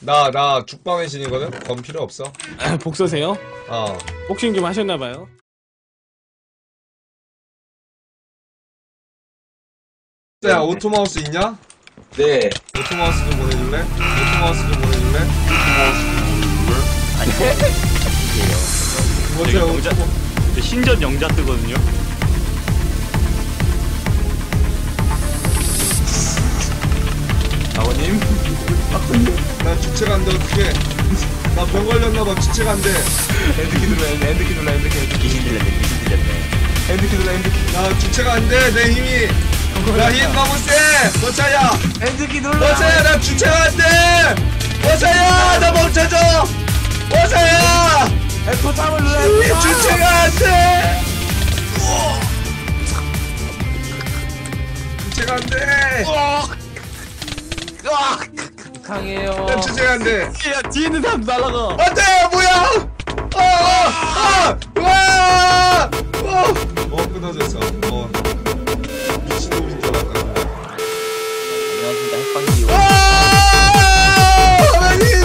나, 나 죽방의 신이거든? 검 필요 없어. 복서세요? 어. 복싱 좀 하셨나봐요. 야, 오토마우스 있냐? 네. 오토마우스 좀 보내줄래? 오토마우스 좀 보내줄래? 저기 뭐지, 영자, 오토마 저 신전 영자 뜨거든요. 아버님. 나 안 돼, 어떡해. 나병 걸렸나봐, 주체가 안 돼. 엔드키 눌러, 엔드키 눌러, 엔드키. 귀신 들렸네, 귀신 들렸네. 엔드키 눌러, 엔드키. 나 주체가 안 돼, 내 힘이. 나힘 너무 세! 버차야! 엔드키 눌러. 버차야, 나 주체가 안 돼! 버차야! 나 멈춰줘! 버차야! 에코탑을 눌러, 이 에코탑. 주체가 안 돼! 주체가 안 돼! 강해요. 난 주제가 안 돼. 야 뒤에는 사람 날라가. 안 돼! 뭐야! 아! 아! 아! 와! 어! 어, 끊어졌어. 어. 아! 아 하나님